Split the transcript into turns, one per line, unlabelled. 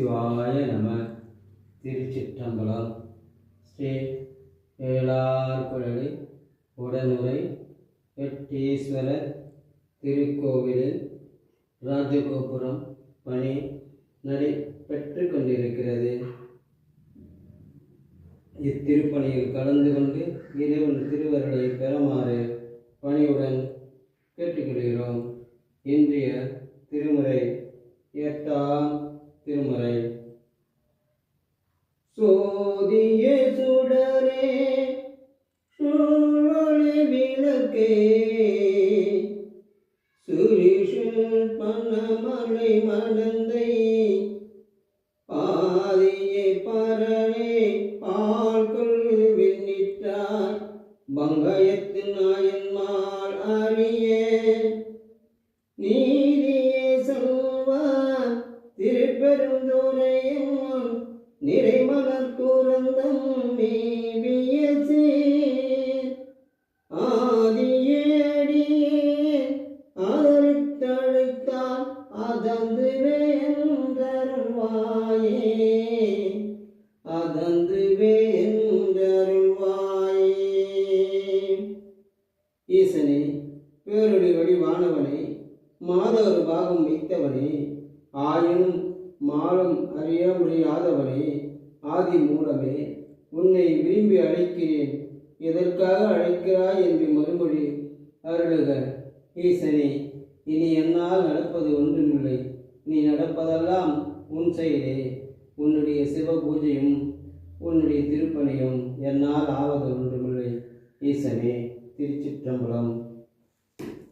சிவாய நம. திருச்சிற்றம்பலம். ஸ்ரீ வேளார்குழலி உடனுரை வெட்டீஸ்வரர் திருக்கோவிலில் ராஜகோபுரம் பணி நடைபெற்று கொண்டிருக்கிறது. இத்திருப்பணியில் கலந்து கொண்டு இறைவன் திருவருளை பெறுமாறு பணியுடன் கேட்டுக்கொள்கிறோம். இன்றைய திருமுறை எட்டாம் திருமறை. சோதிய சுடரே சூழொளி விளக்கே. சுரிஷன் பணமலை மடந்தை பாதியை பரணே பால் கொள் வெண்ணிட்டார் பங்கயத்து நாயன்மார் அறியே நிறைமலர் கூறந்தம் மேவிய சேர் ஆதியேடியே ஆதரித்தழைத்தால் அதந்து வேந்தருள்வாயே. அதந்து வேந்தருள்வாயே. ஈசனே பேரொளி வடிவானவனே மாதவர் பாகம் வைத்தவனே ஆயினும் மாலும் அறிய முடியாதவனே ஆதி மூலமே உன்னை விரும்பி அழைக்கிறேன். எதற்காக அழைக்கிறாய் என்று மறுமொழி அருளுக ஈசனே இனி என்னால் நடப்பது ஒன்றுமில்லை. நீ நடப்பதெல்லாம் உன் செயலே. உன்னுடைய சிவ பூஜையும் உன்னுடைய திருப்பணியும் என்னால் ஆவது ஒன்றுமில்லை. ஈசனே திருச்சிற்றம்பலம்.